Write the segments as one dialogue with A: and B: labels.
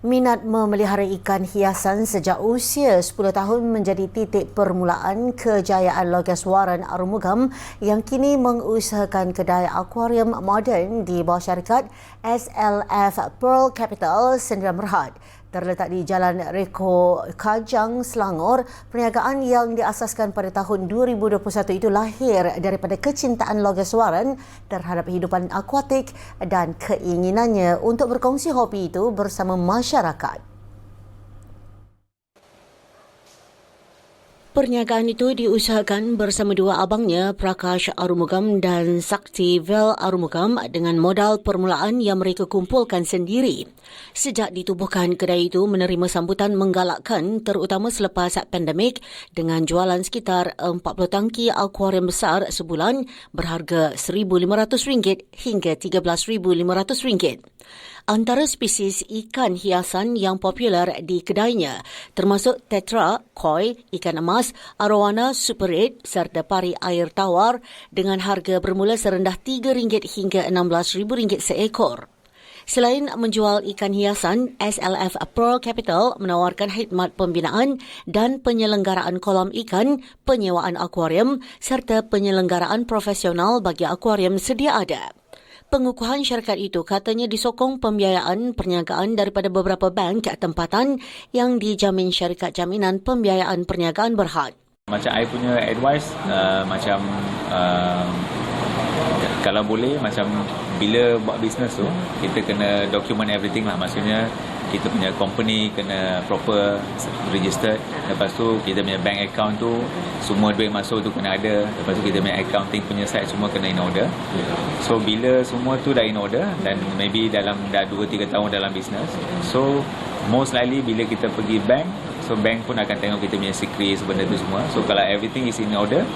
A: Minat memelihara ikan hiasan sejak usia 10 tahun menjadi titik permulaan kejayaan Logas Warren Arumugam yang kini mengusahakan kedai akuarium moden di bawah syarikat SLF Pearl Capital Sendirian Berhad terletak di Jalan Reko Kajang, Selangor. Perniagaan yang diasaskan pada tahun 2021 itu lahir daripada kecintaan Logas Warren terhadap hidupan akuatik dan keinginannya untuk berkongsi hobi itu bersama masyarakat. Perniagaan itu diusahakan bersama dua abangnya, Prakash Arumugam dan Sakti Vel Arumugam dengan modal permulaan yang mereka kumpulkan sendiri. Sejak ditubuhkan, kedai itu menerima sambutan menggalakkan terutama selepas pandemik dengan jualan sekitar 40 tangki akuarium besar sebulan berharga RM1,500 hingga RM13,500 antara spesies ikan hiasan yang popular di kedainya termasuk tetra, koi, ikan emas, arowana, super red serta pari air tawar dengan harga bermula serendah RM3 hingga RM16,000 seekor. Selain menjual ikan hiasan, SLF Pearl Capital menawarkan khidmat pembinaan dan penyelenggaraan kolam ikan, penyewaan akuarium serta penyelenggaraan profesional bagi akuarium sedia ada. Pengukuhan syarikat itu katanya disokong pembiayaan perniagaan daripada beberapa bank tempatan yang dijamin syarikat jaminan pembiayaan perniagaan berhad.
B: Macam I punya advice, uh, macam uh, kalau boleh macam bila buat bisnes tu, kita kena document everything lah. Maksudnya kita punya company kena proper registered. Lepas tu kita punya bank account tu semua duit masuk tu kena ada. Lepas tu kita punya accounting punya side semua kena in order. So bila semua tu dah in order dan maybe dalam dah 2-3 tahun dalam bisnes so most likely bila kita pergi bank so bank pun akan tengok kita punya secret benda tu semua. So kalau everything is in order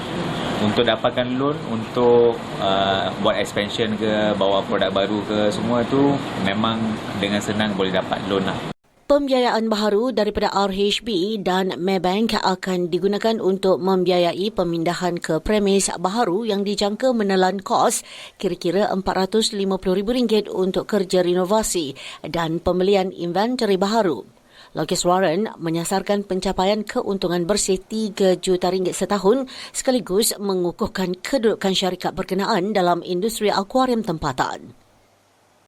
B: untuk dapatkan loan untuk uh, buat expansion ke bawa produk baru ke semua tu memang dengan senang boleh dapat loan lah.
A: Pembiayaan baharu daripada RHB dan Maybank akan digunakan untuk membiayai pemindahan ke premis baharu yang dijangka menelan kos kira-kira RM450,000 untuk kerja renovasi dan pembelian inventory baharu. Logis Warren menyasarkan pencapaian keuntungan bersih 3 juta ringgit setahun sekaligus mengukuhkan kedudukan syarikat berkenaan dalam industri akuarium tempatan.